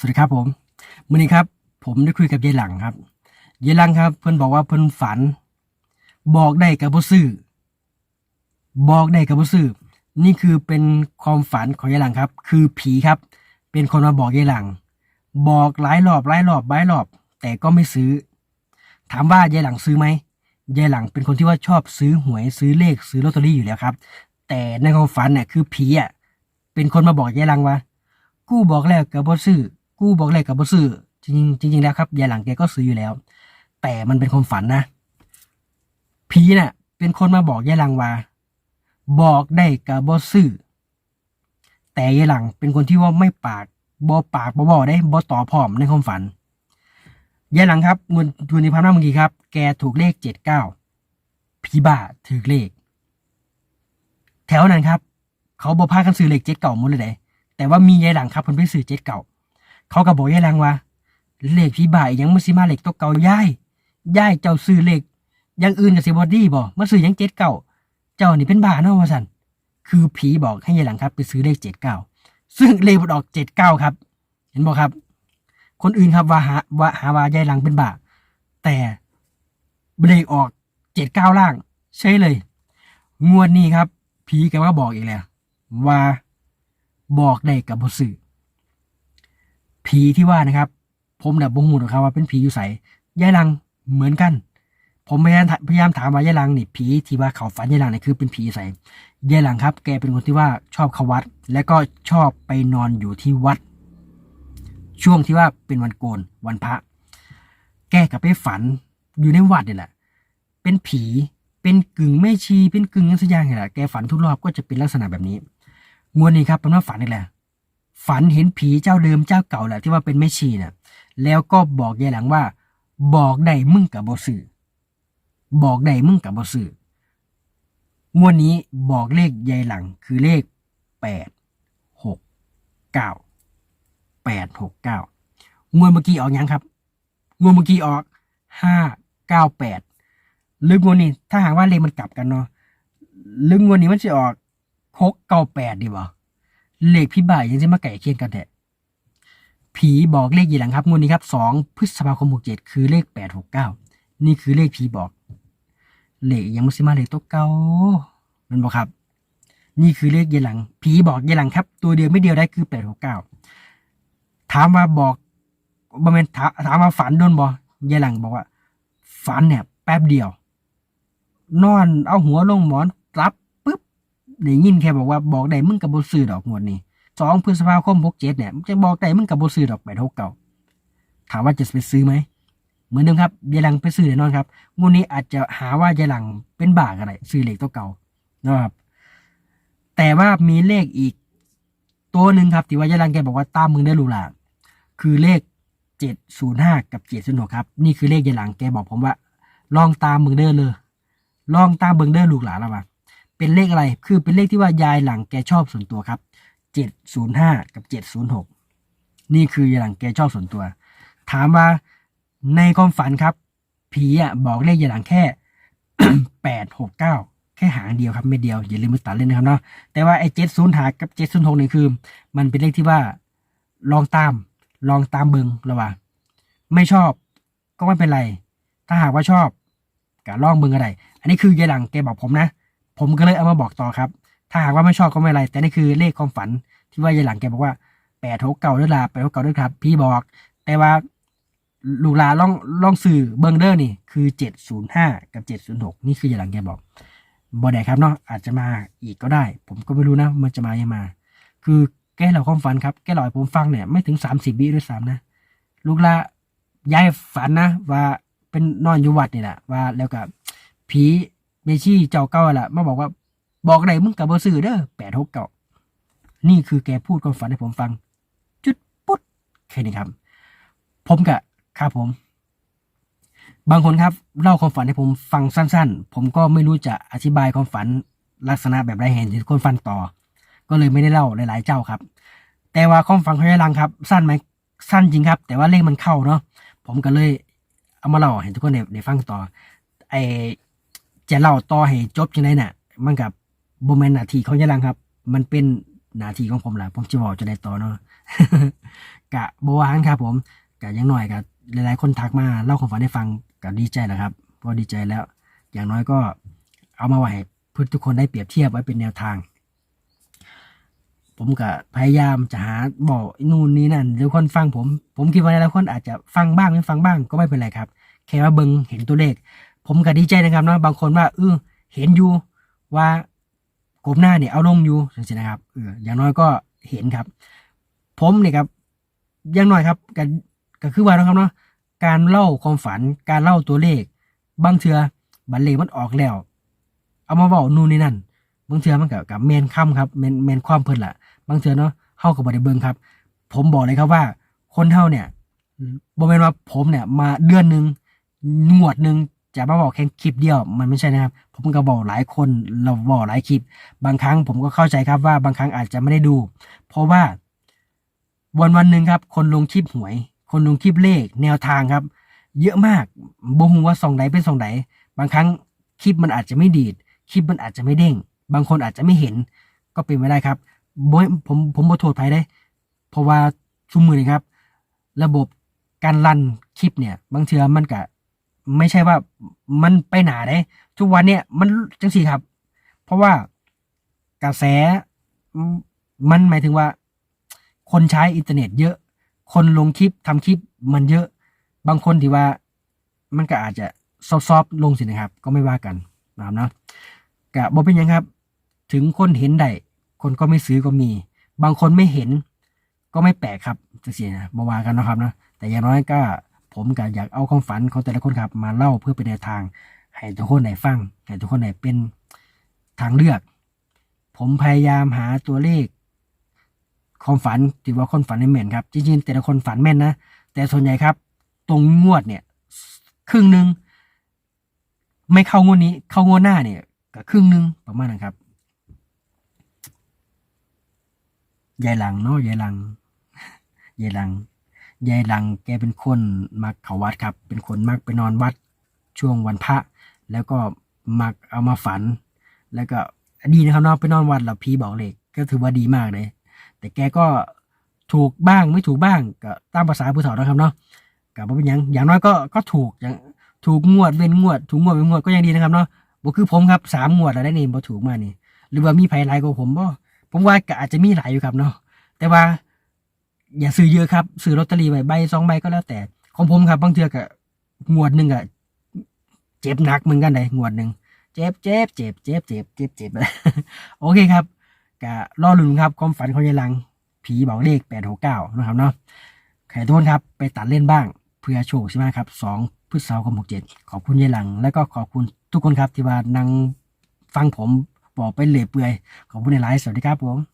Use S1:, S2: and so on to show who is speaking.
S1: สวัสดีครับผมมื่อนี้ครับ ผมได้คุยกับยายหลังครับยายหลังครับ เพิ่นบอกว่าเพิ่นฝัน บอกได้กับบ่ซื้อบอกได้กับบ่ซื้อนี่คือเป็นความฝันของยายหลังครับ คือผีครับ เป็นคนมาบอกยายหลัง บอกหลายรอบหลายรอบหลายรอบ แต่ก็ไม่ซื้อ ถามว่ายายหลังซื้อไหมยายหลังเป็นคนที่ว่าชอบซื้อหวยซื้อเลขซื้อลอตเตอรี่อยู่แล้วครับ แต่ในความฝันเนี่ยคือผีอะเป็นคนมาบอกยายหลังว่า กูบอกแล้วกับบ่ซื้อ กูบอกแล้วกับบซื้อจริงๆจริงแล้วครับยายหลังแกก็ซื้ออยู่แล้ว แต่มันเป็นความฝันนะผีน่ะ เป็นคนมาบอกยายหลังว่า บอกได้กับบซื้อแต่ยายหลังเป็นคนที่ว่าไม่ปากบ่ปากบ่บอได้บ่ต่อพอมในความฝันยายหลังครับเงินทุนในพันห้าเมื่อกี้ครับ แกถูกเลขเจ็ดเก้าผีบ้าถือเลข แถวนั้นครับ เขาบ่พากันซื้อเลขเจ็ดเก่าหมดเลยแต่ว่ามียายหลังครับเพิ่นไปซื้อเจ็ดเก่า เขาก็บอกยายหลังว่าเลขพี่บ่ายยังมาสิมาเลขตัวเก่ายายยายเจ้าซื้อเลขอยังอื่นกับสิบอดี้บ่มาซื้อยังเจ็ดเก่าเจ้านี่เป็นบ้าเนาะว่าสันคือผีบอกให้ยายหลังครับ ไปซื้อเลขเจ็ดเก้าซึ่งเลขมันออกเจ็ดเก้าครับ เห็นบอกครับ คนอื่นครับว่าหาว่าหาว่ายายหลังเป็นบ้าแต่เลขออกเจ็ดเก้าล่าง ใช่เลย งวดนี้ครับ ผีแกว่าบอกอีกแล้วว่าบอกได้กับบ่สื่อ ผีที่ว่านะครับ ผมเนี่ยบ่ฮู้หรอกครับว่าเป็นผีอยู่ไสยายลังเหมือนกัน ผมพยายามถพยายามถามว่ายายลังนี่ผีที่ว่าเขาฝันยายลังนี่คือเป็นผีไสยายลังครับ แกเป็นคนที่ว่าชอบเข้าวัด และก็ชอบไปนอนอยู่ที่วัด ช่วงที่ว่าเป็นวันโกนวันพระ แกก็ไปฝันอยู่ในวัดเนี่ยแหละ เป็นผีเป็นกึ่งแม่ชีเป็นกึ่งยังสักอย่างนี่แหละแกฝันทุกรอบก็จะเป็นลักษณะแบบนี้ งวดนี้ครับเป็นว่าฝันนี่แหละ ฝันเห็นผีเจ้าเดิมเจ้าเก่าแหละที่ว่าเป็นแม่ชีน่ะแล้วก็บอกยายหลังว่า บอกได้มึงกับบอสื่อบอกได้มึงกับบอสื่องวดนี้บอกเลขยายหลังคือเลขแปดหกเก้าแปดหกเก้างวดเมื่อกี้ออกยังครับงวดเมื่อกี้ออกห้าเก้าแปดลึกงวดนี้ถ้าหากว่าเลขมันกลับกันเนาะลึกงวดนี้มันจะออกหกเก้าแปดดีบ่ เลขพี่บ่ายยังจะมาไก่เคียงกันแท้ผีบอกเลขยี่หลังครับงวดนี้ครับสองพฤษภาคมหกเจ็ดคือเลขแปดหกเก้านี่คือเลขผีบอก เลขยังไม่สิมาเลขตัวเก่ามันบอกครับ นี่คือเลขยี่หลัง ผีบอกยี่หลังครับ ตัวเดียวไม่เดียวได้คือแปดหกเก้าถามว่าบอกบอมเมนถาถามว่าฝันโดนบอยายหลังบอกว่า ฝันเนี่ย แป๊บเดียว นอนเอาหัวลงหมอนรับ ได้ยินแค่บอกว่าบอกได้มึงกับบซื้อดอกงวดนี้สองพฤษภาคมหกเจ็ดเนี่ยจะบอกได้มึงกับบซื้อดอกแปดหกเก่าถามว่าจะไปซื้อไหมเหมือนเดิมครับยายหลังไปซื้อแน่นอนครับงวดนี้อาจจะหาว่ายายหลังเป็นบ้าอะไรซื้อเลขตัวเก่านะครับแต่ว่ามีเลขอีก ตัวหนึ่งครับที่ว่ายายหลังแกบอกว่าตามมึงได้รู้ล่ะคือเลขเจ็ดศูนย์ห้ากับเจ็ดศูนย์หกครับ นี่คือเลขยายหลังแกบอกผมว่า ลองตามมึงเด้อเลยลองตามเบิงเด้อลูกหลานเราว่า เป็นเลขอะไร คือเป็นเลขที่ว่ายายหลังแกชอบส่วนตัวครับเจ็ดศูนย์ห้ากับเจ็ดศูนย์หกนี่คือยายหลังแกชอบส่วนตัว ถามว่าในความฝันครับ ผีอะบอกเลขยายหลังแค่แปดหกเก้าแค่หางเดียวครับเม็ดเดียวอย่าลืมมาตัดเล่นนะครับเนาะแต่ว่าไอ้เจ็ดศูนย์หากับเจ็ดศูนย์หกนี่คือ มันเป็นเลขที่ว่า ลองตาม ลองตามเบิงระว่า ไม่ชอบก็ไม่เป็นไร ถ้าหากว่าชอบก็ลองเบิงก็ได้อันนี้คือยายหลังแกบอกผมนะ ผมก็เลยเอามาบอกต่อครับ ถ้าหากว่าไม่ชอบก็ไม่ไร แต่นี่คือเลขความฝันที่ว่ายายหลังแกบอกว่าแปดหกเก่าด้วยล่ะแปดหกเก่าด้วยครับ พี่บอก แต่ว่าลูกลานลองล่องสื่อเบิงเดอร์นี่คือเจ็ดศูนย์ห้ากับเจ็ดศูนย์หกนี่คือยายหลังแกบอกบอได้ครับเนาะอาจจะมาอีกก็ได้ ผมก็ไม่รู้นะ มันจะมายังมา คือแกเล่าความฝันครับแกเล่าให้ผมฟังเนี่ยไม่ถึงสามสิบวิด้วยซ้ำนะ ลูกลายายฝันนะ ว่าเป็นนอนอยู่วัดนี่แหละว่าแล้วกับผี มชี่เจ้าเก่าแหละมาบอกว่า บอกได้มึงกับบ่ซื้อเด้อแปดหกเก่านี่คือแกพูดความฝันให้ผมฟัง จุดปุ๊ดแค่นี้ครับ ผมกะครับผม บางคนครับเล่าความฝันให้ผมฟังสั้น ๆ ผมก็ไม่รู้จะอธิบายความฝันลักษณะแบบไรเห็นที่คนฟันต่อ ก็เลยไม่ได้เล่าหลายๆเจ้าครับ แต่ว่าความฝันของยายลังครับ สั้นไหมสั้นจริงครับ แต่ว่าเลขมันเข้าเนาะผมก็เลยเอามาเล่าให้ทุกคนได้ได้ฟังต่อไอ จะเล่าต่อให้จบจังไดน่ะ มันกับโบแมนหนาทีของยายลังครับ มันเป็นหน้าที่ของผมแหละผมจะบอกจะได้ต่อเนาะกะบวานครับผมกะอยังหน่อยกะหลายๆ คนทักมาเล่าความฝันให้ฟังกะดีใจแหละครับพราะดีใจแล้ว อย่างน้อยก็เอามาไว้เพื่อทุกคนได้เปรียบเทียบไว้เป็นแนวทาง ผมก็พยายามจะหาบอกนู่นนี่นั่นหรือคนฟังผม ผมคิดว่าหลายๆคนอาจจะฟังบ้างไม่ฟังบ้างก็ไม่เป็นไรครับ แค่ว่าเบิงเห็นตัวเลข ผมก็ดีใจนะครับเนาะบางคนว่าเออเห็นอยู่ว่ากบหน้าเนี่ยเอาลงอยู่จริงๆนะครับเอออย่างน้อยก็เห็นครับ ผมเนี่ยครับอยังน้อยครับก็ก็คือว่านะครับเนาะการเล่าความฝันการเล่าตัวเลข บางเทือบันเลขมันออกแล้ว เอามาบอกนู่นนี่นั่นบางเทือมันกับกับแมนค่ำครับแมนแมนความเพิ่นละบางเทือเนาะเฮากับ่ได้เบิงครับ ผมบอกเลยครับว่า คนเฮาเนี่ยบ่แม่นว่าผมเนี่ยมาเดือนหนึ่งงวดหนึ่ง จะมาบอกแค่คลิปเดียวมันไม่ใช่นะครับ ผมก็บอกหลายคนเราบอกหลายคลิป บางครั้งผมก็เข้าใจครับว่าบางครั้งอาจจะไม่ได้ดู เพราะว่าวันวันหนึ่งครับ คนลงคลิปหวย คนลงคลิปเลขแนวทางครับ เยอะมากบ่ฮู้ว่าส่องใดเป็นส่องใดบางครั้งคลิปมันอาจจะไม่ดีดคลิปมันอาจจะไม่เด้ง บางคนอาจจะไม่เห็น ก็เป็นไปได้ครับบผมผมบ่โทษใครได้ เพราะว่าซุมมือนี่ครับ ระบบการรันคลิปเนี่ย บางเทือมันก็ ไม่ใช่ว่ามันไปหนาได้ทุกวันเนี่ยมันจังสี่ครับ เพราะว่ากระแสมันหมายถึงว่า คนใช้อินเทอร์เน็ตเยอะ คนลงคลิปทำคลิปมันเยอะ บางคนที่ว่ามันก็อาจจะซอฟๆลงสินะครับ ก็ไม่ว่ากันนะครับเนาะกะบอกเป็นยังครับ ถึงคนเห็นได้คนก็ไม่ซื้อก็มี บางคนไม่เห็นก็ไม่แปลกครับจะเสียนะมาว่ากันนะครับนะแต่อย่างน้อยก็ ผมก็อยากเอาความฝันของแต่ละคนครับมาเล่าเพื่อเป็นแนวทาง ให้ทุกคนได้ฟังให้ทุกคนได้เป็นทางเลือก ผมพยายามหาตัวเลข ความฝันถือว่าคนฝันในแม่นครับ จริงๆ แต่ละคนฝันแม่นนะ แต่ส่วนใหญ่ครับ ตรงงวดเนี่ยครึ่งหนึ่งไม่เข้างวดนี้ เข้างวดหน้าเนี่ยก็ครึ่งหนึ่งประมาณนั้นครับยายหลังเนาะยายหลังยายหลัง ยายหลังแกเป็นคนมักเขาวัดครับ เป็นคนมักไปนอนวัดช่วงวันพระ แล้วก็มักเอามาฝัน แล้วก็ดีนะครับเนาะไปนอนวัดแล้วพี่บอกเลขก็ถือว่าดีมากเลย แต่แกก็ถูกบ้างไม่ถูกบ้างก็ตามภาษาผู้เฒ่านะครับเนาะกับว่าเป็นยังอย่างน้อยก็ก็ถูกอย่างถูกงวดเว้นงวด ถูกงวดเว้นงวดก็ยังดีนะครับเนาะบ่คือผมครับสามงวดแล้วได้นี่บ่ถูกมานี่ หรือว่ามีไผหลายกว่าผมบ่ผมว่าก็อาจจะมีหลายอยู่ครับเนาะแต่ว่า อย่าซื้อเยอะครับซื้อลอตเตอรี่ใบใบสองใบก็แล้วแต่ ของผมครับบางเทือก็งวดหนึ่งอะเจ็บหนักเหมือนกันเลยงวดหนึ่งเจ็บเจ็บเจ็บเจ็บเจ็บเจ็บเจ็บโอเคครับก็รอลุ้นครับความฝันของยายหลัง ผีบอกเลขแปดหกเก้านะครับเนาะใครทุกคนครับไปตัดเล่นบ้างเพื่อโชคใช่ไหมครับสองพฤษภาคมหกเจ็ดขอบคุณยายหลัง และก็ขอบคุณทุกคนครับที่ว่านั่งฟังผมบอกไปเลื่อยเปื่อยขอบคุณในไลฟ์สวัสดีครับผม